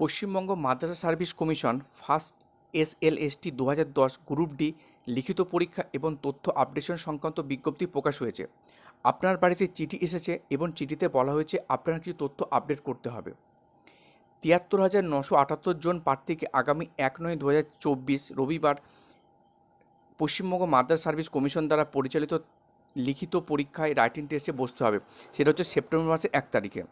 পশ্চিমবঙ্গ মাদ্রাসা service commission first SLST দু হাজার দশ গ্রুপ ডি লিখিত পরীক্ষা এবং তথ্য আপডেশন সংক্রান্ত বিজ্ঞপ্তি প্রকাশ হয়েছে। আপনার বাড়িতে চিঠি এসেছে এবং চিঠিতে বলা হয়েছে আপনার কিছু তথ্য আপডেট করতে হবে। তিয়াত্তর হাজার নশো আটাত্তর জন প্রার্থীকে আগামী এক নয় দু হাজার চব্বিশ রবিবার পশ্চিমবঙ্গ মাদ্রাস সার্ভিস কমিশন দ্বারা পরিচালিত লিখিত পরীক্ষায় রাইটিং টেস্টে বসতে হবে। সেটা হচ্ছে সেপ্টেম্বর মাসের এক তারিখে।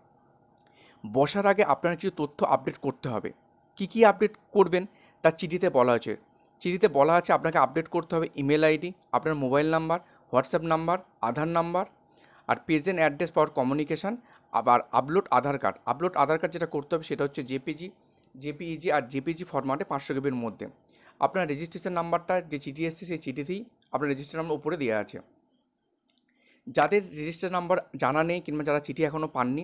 বসার আগে আপনার কিছু তথ্য আপডেট করতে হবে। কি কি আপডেট করবেন তার চিঠিতে বলা হয়েছে। চিঠিতে বলা আছে আপনাকে আপডেট করতে হবে ইমেল আইডি আপনার mobile number WhatsApp number Aadhaar number আর প্রেজেন্ট অ্যাড্রেস পাওয়ার কমিউনিকেশান আবার upload Aadhaar card upload Aadhaar card যেটা করতে হবে সেটা হচ্ছে জেপিজি জেপিইজি আর জেপিজি ফরম্যাটে পাঁচশো কেবির মধ্যে। আপনার রেজিস্ট্রেশন নাম্বারটা যে চিঠি এসেছে সেই চিঠিতেই আপনার রেজিস্ট্রেশন নাম্বার উপরে দেওয়া আছে। যাদের রেজিস্টার নাম্বার জানা নেই কিংবা যারা চিঠি এখনও পাননি,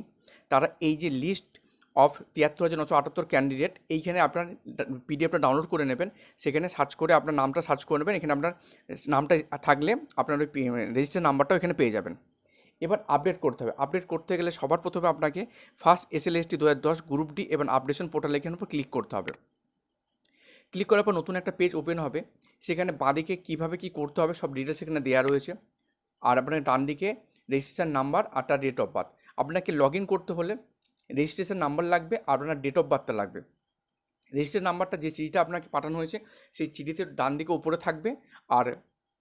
তারা এই যে লিস্ট অফ তিয়াত্তর হাজার নশো আটাত্তর ক্যান্ডিডেট এইখানে আপনার পিডিএফটা ডাউনলোড করে নেবেন। সেখানে সার্চ করে আপনার নামটা সার্চ করে নেবেন। এখানে আপনার নামটা থাকলে আপনার ওই রেজিস্টার নাম্বারটাও এখানে পেয়ে যাবেন। এবার আপডেট করতে হবে। আপডেট করতে গেলে সবার প্রথমে আপনাকে ফার্স্ট এস এল এসটি দু হাজার দশ গ্রুপ ডি এবং আপডেশন পোর্টাল এখানে উপর ক্লিক করতে হবে। ক্লিক করার পর নতুন একটা পেজ ওপেন হবে। সেখানে বাঁদিকে কীভাবে কী করতে হবে সব ডিটেলস এখানে দেওয়া রয়েছে। আর আপনার ডান দিকে রেজিস্ট্রেশন নাম্বার আর তার ডেট অফ বার্থ আপনাকে লগ ইন করতে হলে রেজিস্ট্রেশন নাম্বার লাগবে আর আপনার ডেট অফ বার্থটা লাগবে। রেজিস্ট্রেশন নাম্বারটা যে চিঠিটা আপনাকে পাঠানো হয়েছে, সেই চিঠিতে ডান দিকে উপরে থাকবে আর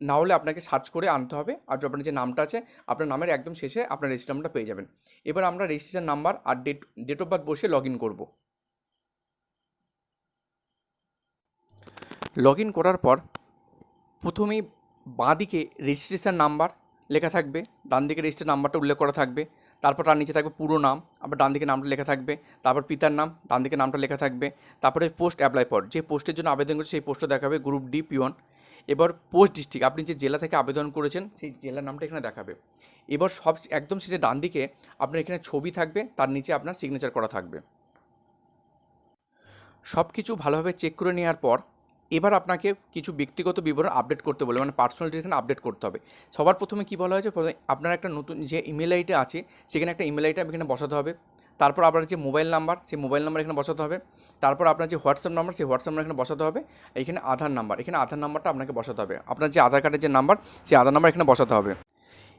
না হলে আপনাকে সার্চ করে আনতে হবে। আর আপনার যে নামটা আছে, আপনার নামের একদম শেষে আপনার রেজিস্ট্রেশন নাম্বারটা পেয়ে যাবেন। এবার আমরা রেজিস্ট্রেশন নাম্বার আর ডেট ডেট অফ বার্থ বসে লগ ইন করব। লগ ইন করার পর প্রথমেই বাঁ দিকে রেজিস্ট্রেশন নাম্বার লেখা থাকবে ডান দিকে রেজিস্টার নাম্বারটা উল্লেখ করা থাকবে, তারপর তার নিচে থাকবে পুরো নাম, আবার ডান দিকে নামটা লেখা থাকবে, তারপর পিতার নাম ডান দিকে নামটা লেখা থাকবে, তারপরে পোস্ট অ্যাপ্লাই ফর যে পোস্টের জন্য আবেদন করেছে সেই পোস্টটা দেখাবে গ্রুপ ডি পিওন এবার পোস্ট ডিস্ট্রিক্ট আপনি যে জেলা থেকে আবেদন করেছেন সেই জেলার নামটা এখানে দেখাবে, এবার সব একদম শেষে ডান দিকে আপনার এখানে ছবি থাকবে, তার নিচে আপনার সিগনেচার করা থাকবে সব কিছু ভালোভাবে চেক করে নেওয়ার পর এবার আপনাকে কিছু ব্যক্তিগত বিবরণ আপডেট করতে বলে মানে পার্সোনাল এখানে আপডেট করতে হবে। সবার প্রথমে কী বলা হয়েছে? আপনার একটা নতুন যে ইমেল আইডি আছে, সেখানে একটা ইমেল আইডি এখানে বসাতে হবে। তারপর আপনার যে মোবাইল নাম্বার সেই মোবাইল নাম্বার এখানে বসাতে হবে। তারপর আপনার যে হোয়াটসঅ্যাপ নাম্বার সেই হোয়াটসঅ্যাপ নাম্বার এখানে বসাতে হবে। এখানে আধার নাম্বার এখানে আধার নাম্বারটা আপনাকে বসাতে হবে। আপনার যে আধার কার্ডের যে নাম্বার সেই আধার নাম্বার এখানে বসাতে হবে।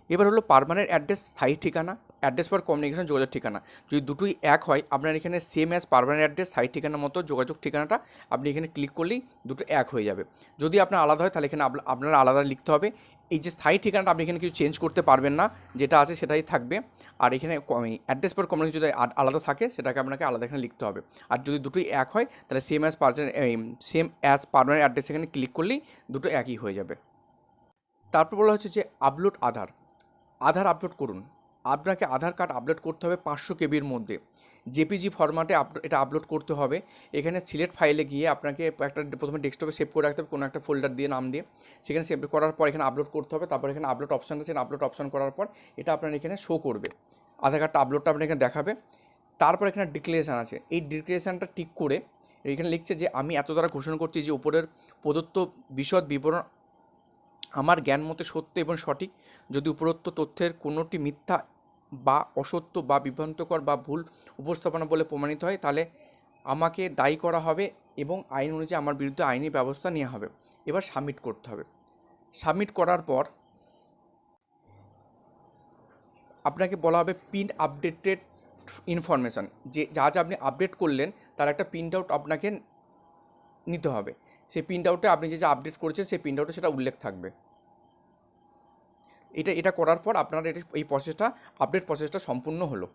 এবার হলো পারমানেন্ট অ্যাড্রেস স্থায়ী ঠিকানা অ্যাড্রেস ফর কমিউনিকেশন যোগাযোগ ঠিকানা। যদি দুটোই এক হয়, আপনার এখানে সেম অ্যাজ পারমানেন্ট অ্যাড্রেস স্থায়ী ঠিকানার মতো যোগাযোগ ঠিকানাটা আপনি এখানে ক্লিক করলেই দুটো এক হয়ে যাবে। যদি আপনার আলাদা হয়, তাহলে এখানে আপনা- আপনার আলাদা লিখতে হবে। এই যে স্থায়ী ঠিকানাটা আপনি এখানে কিছু চেঞ্জ করতে পারবেন না, যেটা আছে সেটাই থাকবে। আর এখানে অ্যাড্রেস ফর কমিউনিকেশন যদি আলাদা থাকে, সেটাকে আপনাকে আলাদা এখানে লিখতে হবে। আর যদি দুটোই এক হয়, তাহলে same as present same as permanent address এখানে ক্লিক করলেই দুটো একই হয়ে যাবে। তারপর বলা হচ্ছে যে আপলোড আধার। আধার আপলোড করুন। আপনাকে আধার কার্ড আপলোড করতে হবে পাঁচশো কেবির মধ্যে। জেপিজি ফরম্যাটে এটা আপলোড করতে হবে। এখানে সিলেক্ট ফাইলে গিয়ে আপনাকে একটা প্রথমে ডেস্কটপে সেভ করে রাখতে হবে, কোনো একটা ফোল্ডার দিয়ে নাম দিয়ে। সেখানে সেভ করার পর এখানে আপলোড করতে হবে, তারপর এখানে আপলোড অপশান আছে আপলোড অপশান করার পর এটা আপনার এখানে শো করবে। আধার কার্ডটা আপলোডটা আপনার এখানে দেখাবে। তারপর এখানে ডিক্লারেশান আছে। এই ডিক্লারেশানটা টিক করে এখানে লিখছে যে, আমি এত দ্বারা ঘোষণা করছি যে, উপরের প্রদত্ত বিশদ বিবরণ আমার জ্ঞান মতে সত্য এবং সঠিক। যদি উপরোক্ত তথ্যের কোনোটি মিথ্যা বা অসত্য বা বিভ্রান্তকর বা ভুল উপস্থাপনা বলে প্রমাণিত হয়, তাহলে আমাকে দায়ী করা হবে এবং আইন অনুযায়ী আমার বিরুদ্ধে আইনি ব্যবস্থা নেওয়া হবে। এবার সাবমিট করতে হবে। সাবমিট করার পর আপনাকে বলা হবে পিন আপডেটেড ইনফরমেশান যে, যা যা আপনি আপডেট করলেন, তার একটা প্রিন্ট আউট আপনাকে নিতে হবে। সেই প্রিন্ট আউটে আপনি যে যে আপডেট করেছেন, সেই প্রিন্ট আউটে সেটা উল্লেখ থাকবে। এটা এটা করার পর আপনার এটা, এই প্রসেসটা আপডেট প্রসেসটা সম্পূর্ণ হলো।